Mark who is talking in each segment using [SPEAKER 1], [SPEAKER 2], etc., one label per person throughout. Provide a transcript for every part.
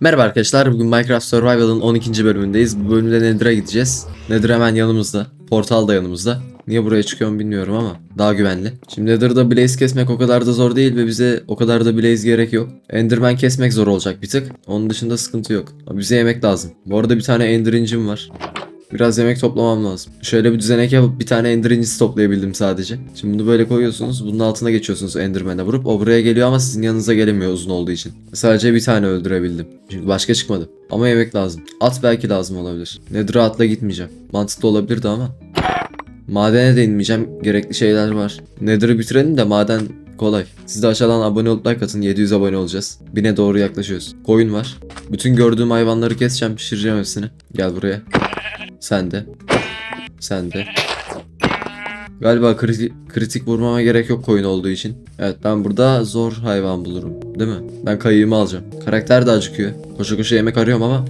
[SPEAKER 1] Merhaba arkadaşlar, bugün Minecraft Survival'ın 12. bölümündeyiz. Bu bölümde Nether'a gideceğiz. Nether hemen yanımızda, portal da yanımızda. Niye buraya çıkıyorum bilmiyorum ama daha güvenli. Şimdi Nether'da Blaze kesmek o kadar da zor değil ve bize o kadar da Blaze gerek yok. Enderman kesmek zor olacak bir tık. Onun dışında sıkıntı yok. Ama bize yemek lazım. Bu arada bir tane Ender var. Biraz yemek toplamam lazım. Şöyle bir düzenek yapıp bir tane ender toplayabildim sadece. Şimdi bunu böyle koyuyorsunuz. Bunun altına geçiyorsunuz enderman'e vurup. O buraya geliyor ama sizin yanınıza gelemiyor uzun olduğu için. Sadece bir tane öldürebildim. Çünkü başka çıkmadı. Ama yemek lazım. At belki lazım olabilir. Nether'a atla gitmeyeceğim. Mantıklı olabilirdi ama. Madene de inmeyeceğim. Gerekli şeyler var. Nether'ı bitirelim de maden kolay. Siz de aşağıdan abone olup like atın. 700 abone olacağız. Bine doğru yaklaşıyoruz. Koyun var. Bütün gördüğüm hayvanları keseceğim, pişireceğim hepsini. Gel buraya. Sen de. Sen de. Galiba kritik, kritik vurmama gerek yok koyun olduğu için. Evet ben burada zor hayvan bulurum. Değil mi? Ben kayığımı alacağım. Karakter de acıkıyor. Koşa koşa yemek arıyorum ama.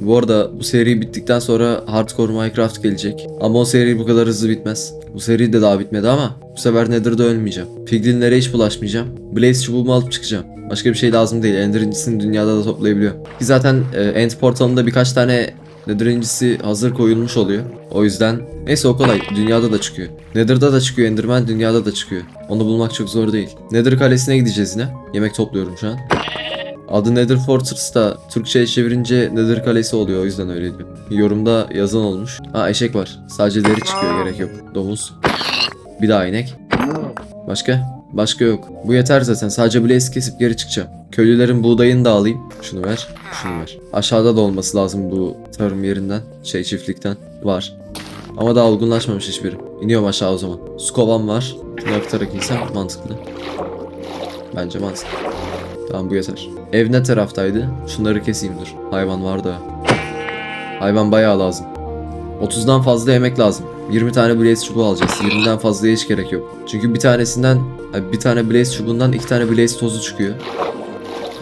[SPEAKER 1] Bu arada bu seri bittikten sonra Hardcore Minecraft gelecek. Ama o seri bu kadar hızlı bitmez. Bu seri de daha bitmedi ama bu sefer Nether'da ölmeyeceğim. Piglinlere hiç bulaşmayacağım. Blaze çubuğumu alıp çıkacağım. Başka bir şey lazım değil. Ender incisini dünyada da toplayabiliyor. Ki zaten e, End portalında birkaç tane Nether incisi hazır koyulmuş oluyor. O yüzden neyse o kolay. Dünyada da çıkıyor. Nether'da da çıkıyor Enderman, dünyada da çıkıyor. Onu bulmak çok zor değil. Nether kalesine gideceğiz yine. Yemek topluyorum şu an. Adı Nether Fortress da Türkçe'ye çevirince Nether Kalesi oluyor o yüzden öyle diyor. Yorumda yazan olmuş. Ha eşek var. Sadece deri çıkıyor gerek yok. Domuz. Bir daha inek. Başka? Başka yok. Bu yeter zaten. Sadece blaze kesip geri çıkacağım. Köylülerin buğdayını da alayım. Şunu ver. Şunu ver. Aşağıda da olması lazım bu tarım yerinden. Şey çiftlikten. Var. Ama daha olgunlaşmamış hiçbiri. İniyorum aşağı o zaman. Su kovam var. Şunu aktarak insem mantıklı. Bence mantıklı. Tamam bu yeter. Ev ne taraftaydı? Şunları keseyim dur. Hayvan var da. Hayvan bayağı lazım. 30'dan fazla yemek lazım. 20 tane blaze çubuğu alacağız. 20'den fazlaya hiç gerek yok. Çünkü bir tanesinden bir tane blaze çubuğundan iki tane blaze tozu çıkıyor.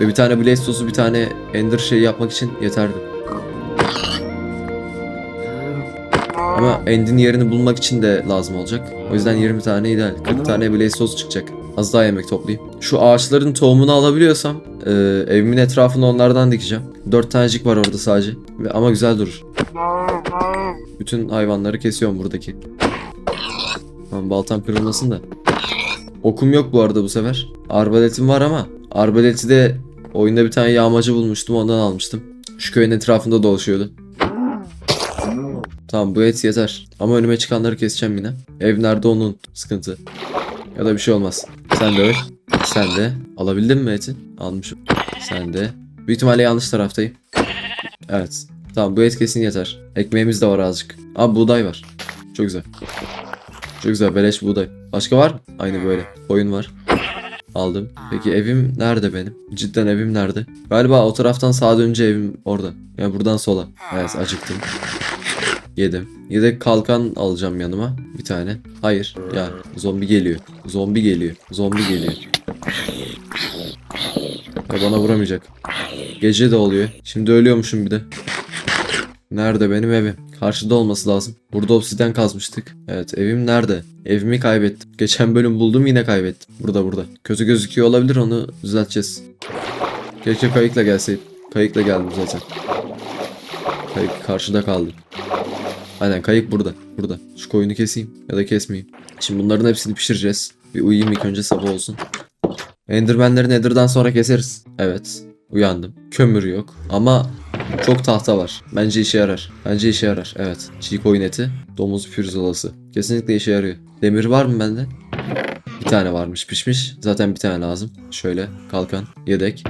[SPEAKER 1] Ve bir tane blaze tozu bir tane ender şey yapmak için yeterdi. Ama endin yerini bulmak için de lazım olacak. O yüzden 20 tane ideal. 40 tane blaze tozu çıkacak. Az daha yemek toplayayım. Şu ağaçların tohumunu alabiliyorsam e, evimin etrafını onlardan dikeceğim. 4 tanecik var orada sadece. Ve, ama güzel durur. Bütün hayvanları kesiyorum buradaki. Tamam baltam kırılmasın da. Okum yok bu arada bu sefer. Arbaletim var ama arbaleti de oyunda bir tane yağmacı bulmuştum ondan almıştım. Şu köyün etrafında dolaşıyordu. Tamam bu et yeter. Ama önüme çıkanları keseceğim yine. Ev nerede onu unut. Sıkıntı. Ya da bir şey olmaz. Sen de öl. Sen de. Alabildin mi eti? Almışım. Sen de. Büyük ihtimalle yanlış taraftayım. Evet. Tamam bu et kesin yeter. Ekmeğimiz de var azıcık. Abi buğday var. Çok güzel. Çok güzel beleş buğday. Başka var mı? Aynı böyle. Koyun var. Aldım. Peki evim nerede benim? Cidden evim nerede? Galiba o taraftan sağa dönünce evim orada. Yani buradan sola. Evet acıktım. Yedim. Yedek kalkan alacağım yanıma. Bir tane. Hayır. Ya zombi geliyor. Zombi geliyor. Zombi geliyor. Ya bana vuramayacak. Gece de oluyor. Şimdi ölüyormuşum bir de. Nerede benim evim? Karşıda olması lazım. Burada obsiden kazmıştık. Evet evim nerede? Evimi kaybettim. Geçen bölüm buldum yine kaybettim. Burada burada. Kötü gözüküyor olabilir onu düzelteceğiz. Keşke kayıkla gelseydim. Kayıkla geldim zaten. Kayık karşıda kaldı. Aynen kayık burada. Burada. Şu koyunu keseyim ya da kesmeyeyim. Şimdi bunların hepsini pişireceğiz. Bir uyuyayım ilk önce sabah olsun. Endermenleri Nether'dan sonra keseriz. Evet. Uyandım. Kömür yok. Ama çok tahta var. Bence işe yarar. Bence işe yarar. Evet. Çiğ koyun eti. Domuz pirzolası. Kesinlikle işe yarıyor. Demir var mı bende? Bir tane varmış pişmiş. Zaten bir tane lazım. Şöyle kalkan. Yedek.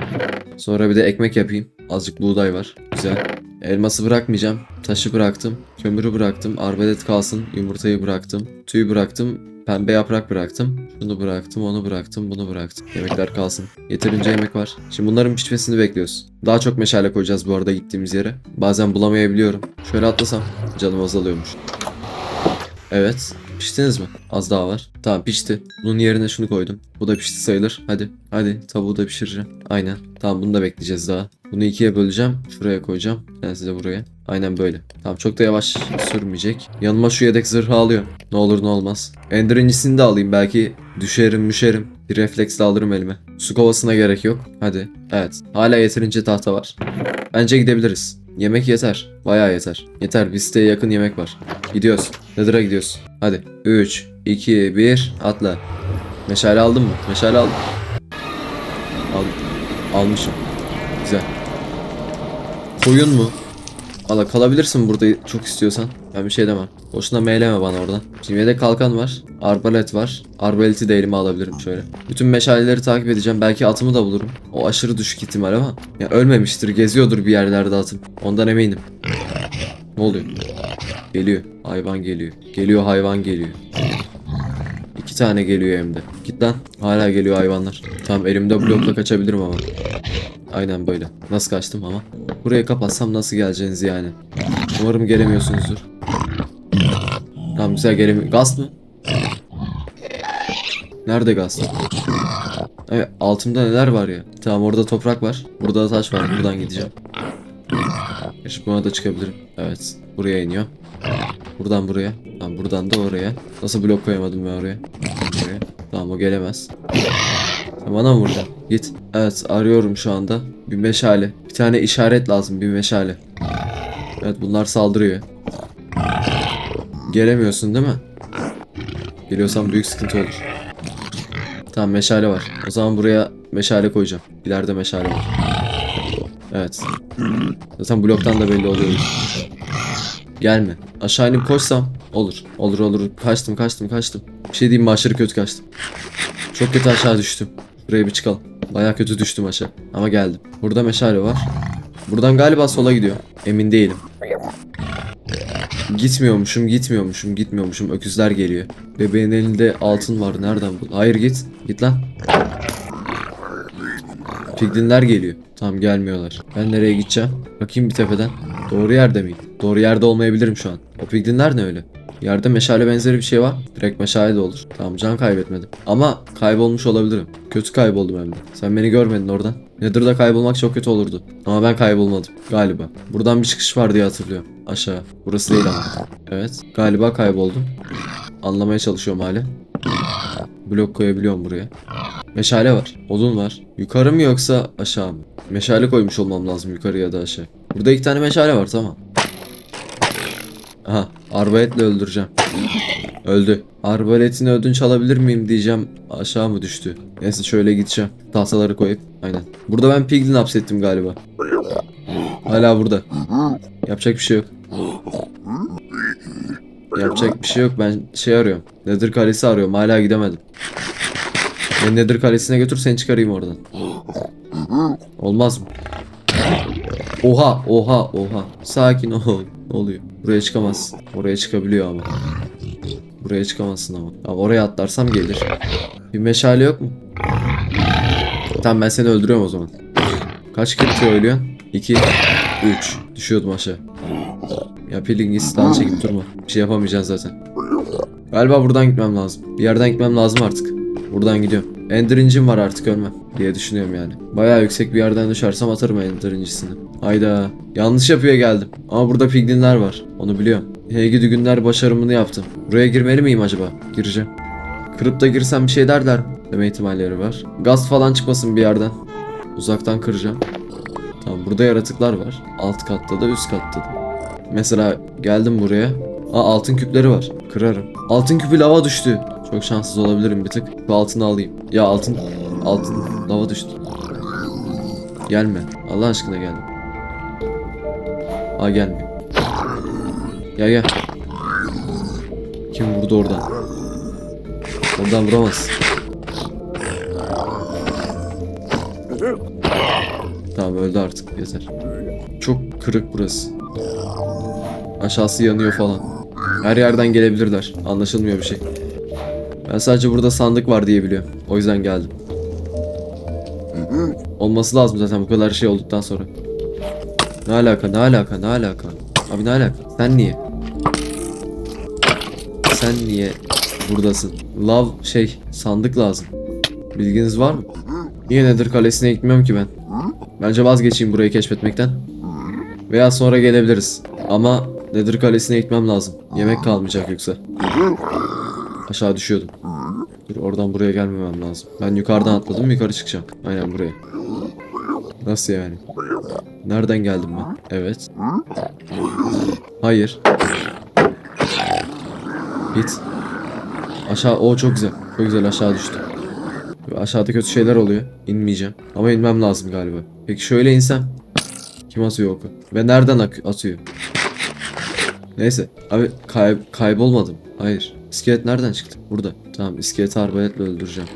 [SPEAKER 1] Sonra bir de ekmek yapayım. Azıcık buğday var. Güzel. Elması bırakmayacağım. Taşı bıraktım. Kömürü bıraktım. Arbelet kalsın. Yumurtayı bıraktım. Tüyü bıraktım. Pembe yaprak bıraktım. Şunu bıraktım, onu bıraktım, bunu bıraktım. Yemekler kalsın. Yeterince yemek var. Şimdi bunların pişmesini bekliyoruz. Daha çok meşale koyacağız bu arada gittiğimiz yere. Bazen bulamayabiliyorum. Şöyle atlasam canım azalıyormuş. Evet. Piştiniz mi? Az daha var. Tamam pişti. Bunun yerine şunu koydum. Bu da pişti sayılır. Hadi. Hadi tavuğu da pişireceğim. Aynen. Tamam bunu da bekleyeceğiz daha. Bunu ikiye böleceğim. Şuraya koyacağım. Ben size buraya. Aynen böyle. Tamam çok da yavaş sürmeyecek. Yanıma şu yedek zırhı alıyorum. Ne olur ne olmaz. Ender incisini de alayım. Belki düşerim müşerim. Bir refleksle alırım elime. Su kovasına gerek yok. Hadi. Evet. Hala yeterince tahta var. Bence gidebiliriz. Yemek yeter. Bayağı yeter. Yeter. Bir siteye yakın yemek var. Gidiyoruz. Nether'a gidiyoruz. Hadi. 3, 2, 1. Atla. Meşale aldın mı? Meşale aldım. Aldım. Almışım. Güzel. Koyun mu? Valla kalabilirsin burada çok istiyorsan. Ben bir şey demem. Boşuna meyleme bana oradan. Şimdi yedek kalkan var. Arbalet var. Arbaleti de elime alabilirim şöyle. Bütün meşaleleri takip edeceğim. Belki atımı da bulurum. O aşırı düşük ihtimal ama. Ya ölmemiştir. Geziyordur bir yerlerde atım. Ondan eminim. Ne oluyor? Geliyor. Hayvan geliyor. Geliyor hayvan geliyor. İki tane geliyor hem de. Git lan. Hala geliyor hayvanlar. Tamam elimde blokla kaçabilirim ama. Aynen böyle. Nasıl kaçtım ama. Burayı kapatsam nasıl geleceğiniz yani. Umarım gelemiyorsunuzdur. Tamam güzel gelemiyor. Gaz mı? Nerede gaz? Evet altımda neler var ya. Tamam orada toprak var. Burada da taş var. Buradan gideceğim. Gerçi buna da çıkabilirim. Evet. Buraya iniyor. Buradan buraya. Tamam buradan da oraya. Nasıl blok koyamadım ben oraya? Oraya. Tamam o gelemez. Bana mı vuracaksın? Git. Evet arıyorum şu anda. Bir meşale. Bir tane işaret lazım bir meşale. Evet bunlar saldırıyor. Gelemiyorsun değil mi? Geliyorsan büyük sıkıntı olur. Tamam meşale var. O zaman buraya meşale koyacağım. İleride meşale var. Evet. Zaten bloktan da belli oluyor. Gelme. Aşağı inip koşsam olur. Olur olur. Kaçtım kaçtım kaçtım. Bir şey diyeyim mi aşırı kötü kaçtım. Çok kötü aşağı düştüm. Buraya bir çıkalım. Baya kötü düştüm aşağı. Ama geldim. Burada meşale var. Buradan galiba sola gidiyor. Emin değilim. Gitmiyormuşum, gitmiyormuşum, gitmiyormuşum. Öküzler geliyor. Bebeğin elinde altın var. Nereden bu? Hayır git. Git lan. Piglinler geliyor. Tamam gelmiyorlar. Ben nereye gideceğim? Bakayım bir tepeden. Doğru yerde miyim? Doğru yerde olmayabilirim şu an. O piglinler ne öyle? Yerde meşale benzeri bir şey var. Direkt meşale de olur. Tamam can kaybetmedim. Ama kaybolmuş olabilirim. Kötü kayboldum hem de. Sen beni görmedin oradan. Nether'da kaybolmak çok kötü olurdu. Ama ben kaybolmadım. Galiba. Buradan bir çıkış var diye hatırlıyorum. Aşağı. Burası değil ama. Evet. Galiba kayboldum. Anlamaya çalışıyorum hala. Blok koyabiliyorum buraya. Meşale var. Odun var. Yukarı mı yoksa aşağı mı? Meşale koymuş olmam lazım yukarı ya da aşağı. Burada iki tane meşale var tamam. Aha arbaletle öldüreceğim. Öldü. Arbaletini ödünç alabilir miyim diyeceğim. Aşağı mı düştü? Neyse şöyle gideceğim. Tahtaları koyup. Aynen. Burada ben piglin hapsettim galiba. Hala burada. Yapacak bir şey yok. Yapacak bir şey yok. Ben şey arıyorum. Nether kalesi arıyorum. Hala gidemedim. Beni Nether kalesine götür seni çıkarayım oradan. Olmaz mı? Oha oha oha. Sakin ol. Ne oluyor? Buraya çıkamazsın. Oraya çıkabiliyor ama. Buraya çıkamazsın ama. Ama oraya atlarsam gelir. Bir meşale yok mu? Tamam ben seni öldürüyorum o zaman. Kaç kırıkta ölüyorsun? 2 3 Düşüyordum aşağı. Ya pilingisi daha çekip durma. Bir şey yapamayacaksın zaten. Galiba buradan gitmem lazım. Bir yerden gitmem lazım artık. Buradan gidiyorum. Ender var artık ölmem diye düşünüyorum yani. Bayağı yüksek bir yerden düşersem atarım Ender incisini. Hayda. Yanlış yapıyor geldim. Ama burada piglinler var. Onu biliyorum. Heygi günler başarımını yaptım. Buraya girmeli miyim acaba? Gireceğim. Kırıp da girsem bir şey derler? Deme ihtimalleri var. Gaz falan çıkmasın bir yerden. Uzaktan kıracağım. Tamam burada yaratıklar var. Alt katta da üst katta da. Mesela geldim buraya. Aa altın küpleri var. Kırarım. Altın küpü lava düştü. Çok şanssız olabilirim bir tık. Bu altını alayım. Ya altın altın lava düştü. Gelme. Allah aşkına gelme. Aa gelmiyor. Gel gel. Kim vurdu oradan? Oradan vuramaz. Tamam öldü artık yeter. Çok kırık burası. Aşağısı yanıyor falan. Her yerden gelebilirler. Anlaşılmıyor bir şey. Ben sadece burada sandık var diye biliyorum. O yüzden geldim. Olması lazım zaten bu kadar şey olduktan sonra. Ne alaka ne alaka ne alaka? Abi ne alaka? Sen niye? Sen niye buradasın? Love şey sandık lazım. Bilginiz var mı? Niye Nether kalesine gitmiyorum ki ben? Bence vazgeçeyim burayı keşfetmekten. Veya sonra gelebiliriz. Ama Nether Kalesi'ne gitmem lazım. Yemek kalmayacak yoksa. Aşağı düşüyordum. Dur oradan buraya gelmemem lazım. Ben yukarıdan atladım yukarı çıkacağım. Aynen buraya. Nasıl yani? Nereden geldim ben? Evet. Hayır. Git. Aşağı o çok güzel. Çok güzel aşağı düştü. Aşağıda kötü şeyler oluyor. İnmeyeceğim. Ama inmem lazım galiba. Peki şöyle insem. Kim atıyor oku? Ve nereden atıyor? Neyse. Abi kay- kaybolmadım. Hayır. İskelet nereden çıktı? Burada. Tamam iskeleti arbaletle öldüreceğim.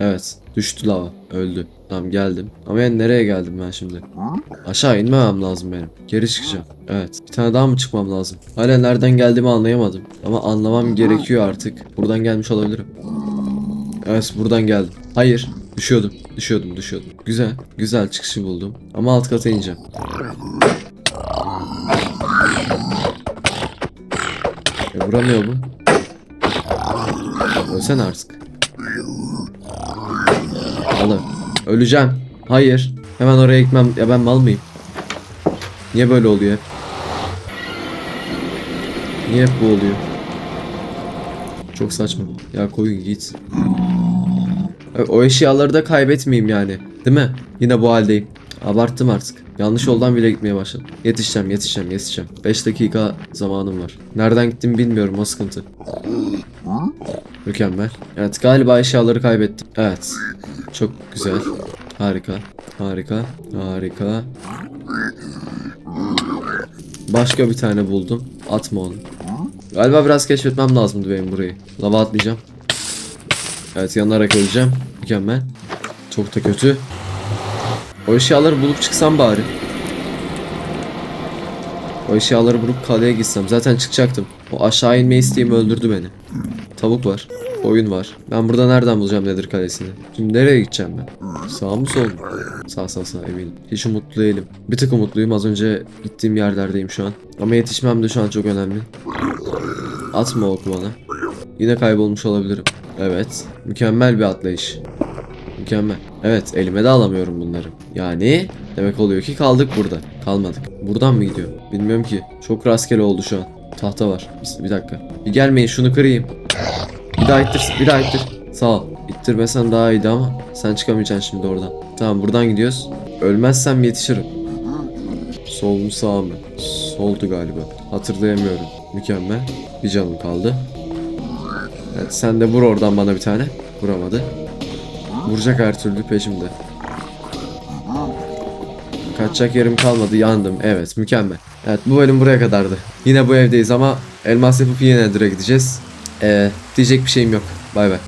[SPEAKER 1] Evet. Düştü lava. Öldü. Tamam geldim. Ama yani nereye geldim ben şimdi? Aşağı inmemem lazım benim. Geri çıkacağım. Evet. Bir tane daha mı çıkmam lazım? Hala nereden geldiğimi anlayamadım. Ama anlamam gerekiyor artık. Buradan gelmiş olabilirim. Evet buradan geldim. Hayır. Düşüyordum. Düşüyordum. Düşüyordum. Güzel. Güzel çıkışı buldum. Ama alt kata ineceğim. E vuramıyor mu? Ölsene artık. Oğlum. Öleceğim. Hayır. Hemen oraya gitmem. Ya ben mal mıyım? Niye böyle oluyor? Niye hep bu oluyor? Çok saçma. Ya koyun git. O eşyaları da kaybetmeyeyim yani. Değil mi? Yine bu haldeyim. Abarttım artık. Yanlış yoldan bile gitmeye başladım. Yetişeceğim, yetişeceğim, yetişeceğim. 5 dakika zamanım var. Nereden gittim bilmiyorum o sıkıntı. Mükemmel. Evet galiba eşyaları kaybettim. Evet. Çok güzel. Harika. Harika. Harika. Başka bir tane buldum. Atma onu. Galiba biraz keşfetmem lazımdı benim burayı. Lava atmayacağım. Evet yanarak öleceğim. Mükemmel. Çok da kötü. O eşyaları bulup çıksam bari. O eşyaları bulup kaleye gitsem. Zaten çıkacaktım. O aşağı inme isteğim öldürdü beni. Tavuk var. Oyun var. Ben burada nereden bulacağım Nedir Kalesi'ni? Şimdi nereye gideceğim ben? Sağ mı sol mu? Sağ sağ sağ eminim. Hiç umutlu değilim. Bir tık umutluyum. Az önce gittiğim yerlerdeyim şu an. Ama yetişmem de şu an çok önemli. Atma oku bana. Yine kaybolmuş olabilirim. Evet. Mükemmel bir atlayış. Mükemmel. Evet elime de alamıyorum bunları. Yani demek oluyor ki kaldık burada. Kalmadık. Buradan mı gidiyor? Bilmiyorum ki. Çok rastgele oldu şu an. Tahta var. Bir, bir dakika. Bir gelmeyin şunu kırayım. Bir daha ittir. Bir daha ittir. Sağ ol. İttirmesen daha iyiydi ama sen çıkamayacaksın şimdi oradan. Tamam buradan gidiyoruz. Ölmezsem yetişirim. Sol mu sağ mı? Soldu galiba. Hatırlayamıyorum. Mükemmel. Bir canım kaldı. Evet, sen de vur oradan bana bir tane. Vuramadı. Vuracak her türlü peşimde. Kaçacak yerim kalmadı yandım. Evet mükemmel. Evet bu bölüm buraya kadardı. Yine bu evdeyiz ama elmas yapıp yine Nether'a gideceğiz. Ee, diyecek bir şeyim yok. Bay bay.